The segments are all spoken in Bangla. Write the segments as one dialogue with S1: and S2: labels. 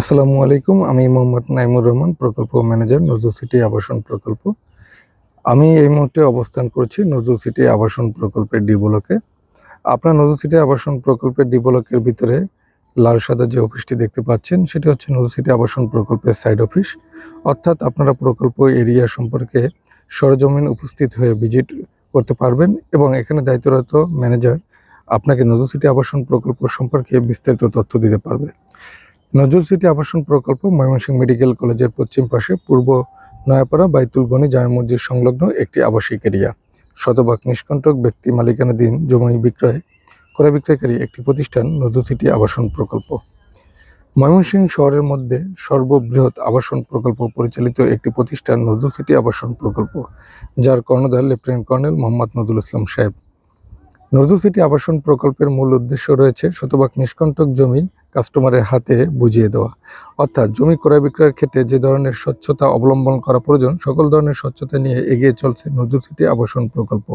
S1: আসসালামু আলাইকুম, আমি মোহাম্মদ নাইমুর রহমান, প্রকল্প ম্যানেজার, নজরুল সিটি আবাসন প্রকল্প। আমি এই মুহূর্তে অবস্থান করছি নজরুল সিটি আবাসন প্রকল্পের ডি ব্লকে। আপনার নজরুল সিটি আবাসন প্রকল্পের ডি ব্লকের ভিতরে লাল সাদা যে অফিসটি দেখতে পাচ্ছেন, সেটি হচ্ছে নজরুল সিটি আবাসন প্রকল্পের সাইড অফিস অর্থাৎ আপনারা প্রকল্প এরিয়া সম্পর্কে সরজমিন উপস্থিত হয়ে ভিজিট করতে পারবেন এবং এখানে দায়িত্বরত ম্যানেজার আপনাকে নজরুল সিটি আবাসন প্রকল্প সম্পর্কে বিস্তারিত তথ্য দিতে পারবে। নজরুল সিটি আবাসন প্রকল্প ময়মনসিংহ মেডিকেল কলেজের পশ্চিম পাশে পূর্ব নয়াপাড়া বাইতুল গনি জামে মসজিদ সংলগ্ন একটি আবাসিক এরিয়া। শতভাগ নিষ্কণ্টক ব্যক্তি মালিকানাধীন জমি বিক্রয় ক্রয় বিক্রয়কারী একটি প্রতিষ্ঠান নজরুল সিটি আবাসন প্রকল্প। ময়মনসিংহ শহরের মধ্যে সর্ববৃহৎ আবাসন প্রকল্প পরিচালিত একটি প্রতিষ্ঠান নজরুল সিটি আবাসন প্রকল্প, যার কর্ণধার লেফটেন্যান্ট কর্নেল মোহাম্মদ নজরুল ইসলাম সাহেব। নজরুল সিটি আবাসন প্রকল্পের মূল উদ্দেশ্য রয়েছে শতভাগ নিষ্কণ্টক জমি কাস্টমারের হাতে বুঝিয়ে দেওয়া। অর্থাৎ জমি ক্রয় বিক্রয়ের ক্ষেত্রে যে ধরনের স্বচ্ছতা অবলম্বন করা প্রয়োজন, সকল ধরনের স্বচ্ছতা নিয়ে এগিয়ে চলছে নজরুল সিটি আবাসন প্রকল্প।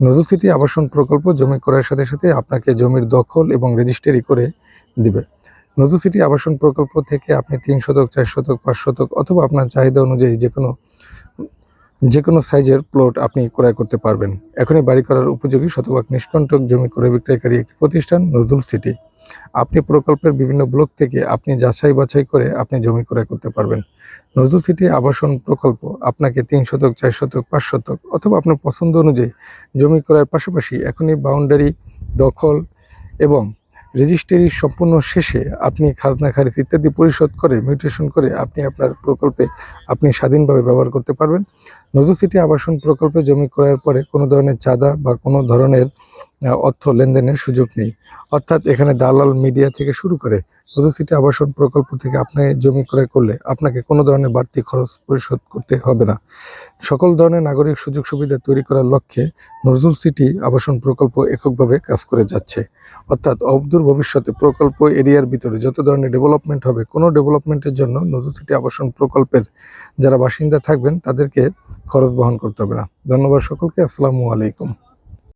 S1: নজরুল সিটি আবাসন প্রকল্প জমি ক্রয়ের সাথে সাথে আপনাকে জমির দখল এবং রেজিস্ট্রি করে দিবে। নজরুল সিটি আবাসন প্রকল্প থেকে আপনি তিন শতক, চার শতক, পাঁচ শতক অথবা আপনার চাহিদা অনুযায়ী যে কোনো যে কোনো সাইজের প্লট আপনি ক্রয় করতে পারবেন। এখনই বাড়ি করার উপযোগী শতভাগ নিষ্কণ্টক জমি ক্রয় বিক্রয়কারী একটি প্রতিষ্ঠান নজরুল সিটি। আপনি প্রকল্পের বিভিন্ন ব্লক থেকে আপনি যাচাই বাছাই করে আপনি জমি ক্রয় করতে পারবেন। নজরুল সিটি আবাসন প্রকল্প আপনাকে তিন শতক, চার শতক, পাঁচ শতক অথবা আপনার পছন্দ অনুযায়ী জমি ক্রয়ের পাশাপাশি এখনই বাউন্ডারি দখল এবং রেজিস্ট্রি সম্পূর্ণ শেষে আপনি খাজনা খারিজ ইত্যাদি পরিশোধ করে, মিউটেশন করে আপনি আপনার প্রকল্পে আপনি স্বাধীনভাবে ব্যবহার করতে পারবেন। নজরুল সিটি আবাসন প্রকল্পে জমি ক্রয়ের পরে কোনো ধরনের চাঁদা বা কোনো ধরনের অর্থ লেনদেনের সুযোগ নেই। অর্থাৎ এখানে দালাল মিডিয়া থেকে শুরু করে নজরুল সিটি আবাসন প্রকল্প থেকে আপনি জমি ক্রয় করলে আপনাকে কোনো ধরনের বাড়তি খরচ পরিশোধ করতে হবে না। সকল ধরনের নাগরিক সুযোগ সুবিধা তৈরি করার লক্ষ্যে নজরুল সিটি আবাসন প্রকল্প এককভাবে কাজ করে যাচ্ছে। অর্থাৎ অবদূর ভবিষ্যতে প্রকল্প এরিয়ার ভিতরে যত ধরনের ডেভেলপমেন্ট হবে, কোনো ডেভেলপমেন্টের জন্য নজরুল সিটি আবাসন প্রকল্পের যারা বাসিন্দা থাকবেন, তাদেরকে খরচ বহন করতে হবে না। ধন্যবাদ সকলকে। আসসালামু আলাইকুম।